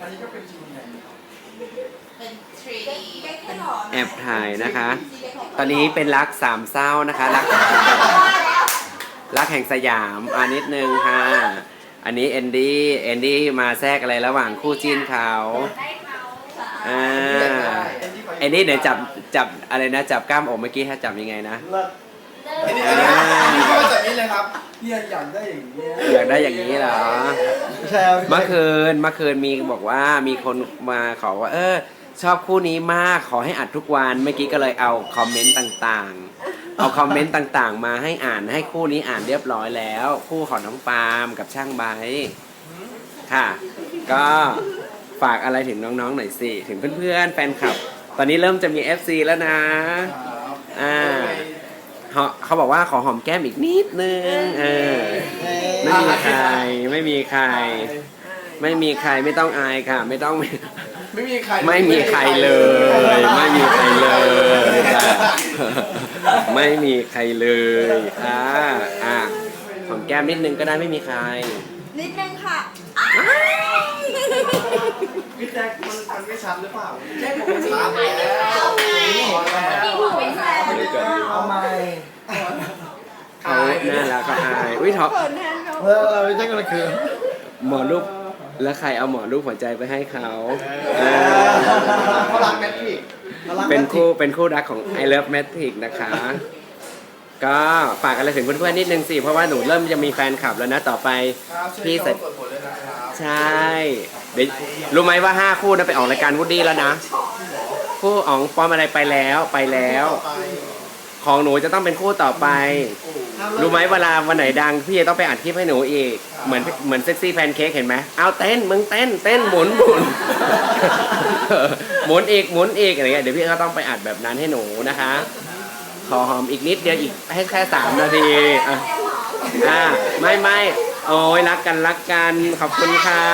อันนี้ก็เป็นจีนใหญ่ครับเป็นทรีแอบถ่ายนะคะ ตอนนี้เป็นรักสามเศร้านะคะรักรักแห่งสยามอ่านิดนึงค่ะ อันนี้เอนดี้เอนดี้มาแทรกอะไรระหว่างคู่จิ้นเขาอ่าเอนดี้เดี๋ยวจับจับอะไรนะ จับกล้ามอกเมื่อกี้ถ้าจับยังไงนะเลิศอันนี้อันนี้อันนี้ก็แบบนี้เลยครับ เนี่ยอยากได้อย่างนี้ยอยากได้อย่างนี้เหรอ ใช่ครับเมื่อคืนเมื่อคืนมีบอกว่ามีคนมาขอว่า เออ ชอบคู่นี้มากขอให้อัดทุกวันเมื่อกี้ก็เลยเอาคอมเมนต์ต่างๆ เอาคอมเมนต์ต่างๆ มาให้อ่านให้คู่นี้อ่านเรียบร้อยแล้ว คู่ของน้องปาล์มกับช่างไบร์ทค่ะ ก็ฝากอะไรถึงน้องๆหน่อยสิถึงเพื่อนๆแฟนคลับ ตอนนี้เริ่มจะมี FC แล้วนะ ครับอ่า เขาเขาบอกว่าขอหอมแก้มอีกนิดนึงเออไม่มีใครไม่มีใคร ไม่มีใครไม่ต้องอายค่ะ ไม่ต้องไม่มีใครไม่มีใครเลย ไม่มีใครเลยค่ะไม่มีใครเลยค่ะอะหอมแก้มนิดนึงก็ได้ไม่มีใคร นิดนึงค่ะพี่แจ็คมันมันไม่ชัดหรือเปล่าแจ็คผมชัดแล้ว เอาไง เอาไง เอาไหม เขา น่ารักก็อายอุ้ยเถอะเออไม่ใช่ก็คือหมอรูปแล้วใครเอาหมอรูปหัวใจไปให้เขาเออเขารักแมทริก เป็นคู่เป็นคู่รักของ I Love Matrix นะคะ ก็ฝากอะไรถึงเพื่อนๆนิดนึงสิเพราะว่าหนูเริ่มจะมีแฟนคลับแล้วนะต่อไปครับช่วยพี่พี่ใส่ใส่ตรวจผลด้วยนะครับใช่เดี๋ยวรู้ไหมว่าห้าคู่นั้นไปออกรายการวูดดี้แล้วนะ คู่อ๋องปอมอะไรไปแล้วไปแล้วต่อไป ของหนูจะต้องเป็นคู่ต่อไป รู้ไหมเวลาวันไหนดังพี่จะต้องไปอัดคลิปให้หนูอีก เหมือนเหมือนเซ็กซี่แพนเค้กเห็นไหมเอาเต้นมึงเต้นเต้นหมุนหมุนหมุนอีกหมุนอีกอะไรเงี้ยเดี๋ยวพี่ก็ต้องไปอัดแบบนั้นให้หนูนะคะ ขอหอมอีกนิดเดียวอีกให้แค่สามนาทีอะอ่าไม่ไม่โอ้ยรักกันรักกันขอบคุณค่ะ